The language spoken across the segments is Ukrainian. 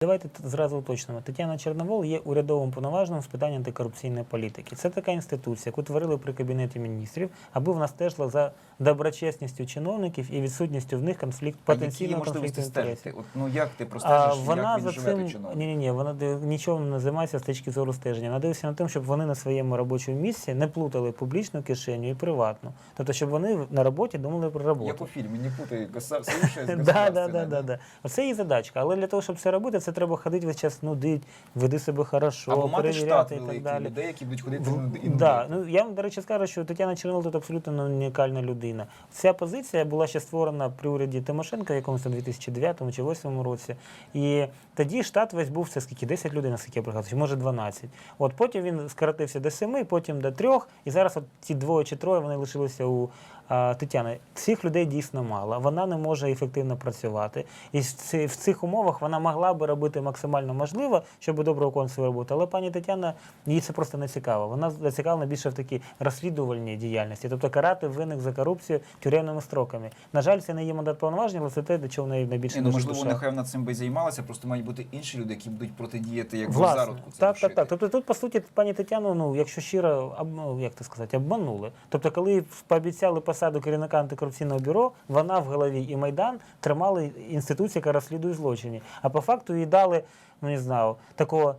Давайте зразу уточнимо. Тетяна Чорновол є урядовим повноваженим з питань антикорупційної політики. Це така інституція, яку творили при кабінеті міністрів, аби вона стежила за доброчесністю чиновників і відсутністю в них конфлікт потенційного конфлікту інтересів. От, ну як ти А простежиш, вона як за цим ні, ні, ні, вона нічого не займається з точки зору стеження. Вона дивиться на тим, щоб вони на своєму робочому місці не плутали публічну кишеню і приватну. Тобто, щоб вони на роботі думали про роботу. Як у фільмі, не путай союзное з Да, да, да, да, да. Оце її задачка. Але для того, щоб це робити, це треба ходити весь час нудить, веди себе хорошо, Або мати штат перевіряти і так далі. людей, які будуть ходити В- і нудити. Да. Ну, я вам, до речі, скажу, що Тетяна Чернил тут абсолютно ну, унікальна людина. Ця позиція була ще створена при уряді Тимошенка в якомусь там 2009 чи 2008 році. І тоді штат весь був це скільки? 10 людей, наскільки я пригадую, чи може 12. От потім він скоротився до 7, потім до 3, і зараз от ці двоє чи троє вони лишилися у а, Тетяни. Цих людей дійсно мало. Вона не може ефективно працювати. І в цих умовах вона могла би робити максимально можливо, щоб добре виконувати свою роботу. Але пані Тетяна їй це просто не цікаво. Вона зацікавлена більше в такій розслідувальній діяльності, тобто карати винних за корупцію тюремними строками. На жаль, це не є мандат повноважень, але це те, до чого в неї найбільше Ні, ну, можливо, душа. нехай вона цим би займалася, просто мають бути інші люди, які будуть протидіяти як в Власне, зародку. це так, рішити. так, так. Тобто тут, по суті, пані Тетяну, ну, якщо щиро, ну, як це сказати, обманули. Тобто, коли пообіцяли посаду керівника антикорупційного бюро, вона в голові і Майдан тримали інституцію, яка розслідує злочини. А по факту їй дали, ну не знаю, такого.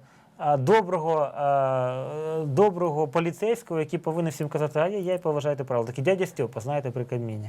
Доброго, доброго поліцейського, який повинен всім казати, а я, я поважайте правила. Такий дядя Степа, знаєте, при каміні.